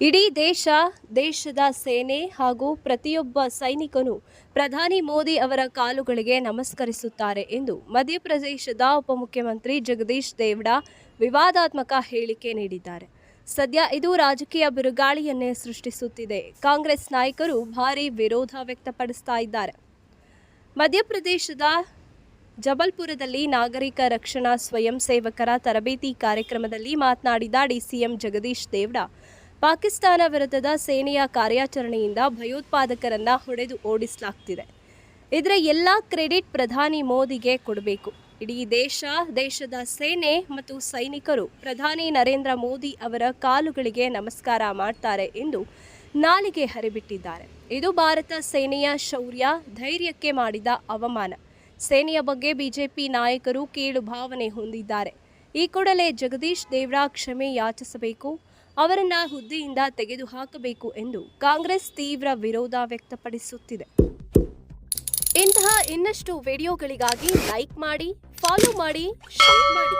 ಇಡೀ ದೇಶ, ದೇಶದ ಸೇನೆ ಹಾಗೂ ಪ್ರತಿಯೊಬ್ಬ ಸೈನಿಕನು ಪ್ರಧಾನಿ ಮೋದಿ ಅವರ ಕಾಲುಗಳಿಗೆ ನಮಸ್ಕರಿಸುತ್ತಾರೆ ಎಂದು ಮಧ್ಯಪ್ರದೇಶದ ಉಪಮುಖ್ಯಮಂತ್ರಿ ಜಗದೀಶ್ ದೇವ್ಡಾ ವಿವಾದಾತ್ಮಕ ಹೇಳಿಕೆ ನೀಡಿದ್ದಾರೆ. ಸದ್ಯ ಇದು ರಾಜಕೀಯ ಬಿರುಗಾಳಿಯನ್ನೇ ಸೃಷ್ಟಿಸುತ್ತಿದೆ. ಕಾಂಗ್ರೆಸ್ ನಾಯಕರು ಭಾರೀ ವಿರೋಧ ವ್ಯಕ್ತಪಡಿಸ್ತಾ ಇದ್ದಾರೆ. ಮಧ್ಯಪ್ರದೇಶದ ಜಬಲ್ಪುರದಲ್ಲಿ ನಾಗರಿಕ ರಕ್ಷಣಾ ಸ್ವಯಂ ಸೇವಕರ ತರಬೇತಿ ಕಾರ್ಯಕ್ರಮದಲ್ಲಿ ಮಾತನಾಡಿದ ಡಿಸಿಎಂ ಜಗದೀಶ್ ದೇವ್ಡಾ ಪಾಕಿಸ್ತಾನ ವಿರುದ್ಧದ ಸೇನೆಯ ಕಾರ್ಯಾಚರಣೆಯಿಂದ ಭಯೋತ್ಪಾದಕರನ್ನ ಹೊಡೆದು ಓಡಿಸಲಾಗ್ತಿದೆ. ಇದರ ಎಲ್ಲ ಕ್ರೆಡಿಟ್ ಪ್ರಧಾನಿ ಮೋದಿಗೆ ಕೊಡಬೇಕು. ಇಡೀ ದೇಶ, ದೇಶದ ಸೇನೆ ಮತ್ತು ಸೈನಿಕರು ಪ್ರಧಾನಿ ನರೇಂದ್ರ ಮೋದಿ ಅವರ ಕಾಲುಗಳಿಗೆ ನಮಸ್ಕಾರ ಮಾಡ್ತಾರೆ ಎಂದು ನಾಲಿಗೆ ಹರಿಬಿಟ್ಟಿದ್ದಾರೆ. ಇದು ಭಾರತ ಸೇನೆಯ ಶೌರ್ಯ, ಧೈರ್ಯಕ್ಕೆ ಮಾಡಿದ ಅವಮಾನ. ಸೇನೆಯ ಬಗ್ಗೆ ಬಿಜೆಪಿ ನಾಯಕರು ಕೀಳು ಭಾವನೆ ಹೊಂದಿದ್ದಾರೆ. ಈ ಕೂಡಲೇ ಜಗದೀಶ್ ದೇವ್ರಾ ಕ್ಷಮೆ ಯಾಚಿಸಬೇಕು? ಅವರನ್ನ ಹುದ್ದೆಯಿಂದ ತೆಗೆದುಹಾಕಬೇಕು ಎಂದು ಕಾಂಗ್ರೆಸ್ ತೀವ್ರ ವಿರೋಧ ವ್ಯಕ್ತಪಡಿಸುತ್ತಿದೆ. ಇಂತಹ ಇನ್ನಷ್ಟು ವಿಡಿಯೋಗಳಿಗಾಗಿ ಲೈಕ್ ಮಾಡಿ, ಫಾಲೋ ಮಾಡಿ, ಶೇರ್ ಮಾಡಿ.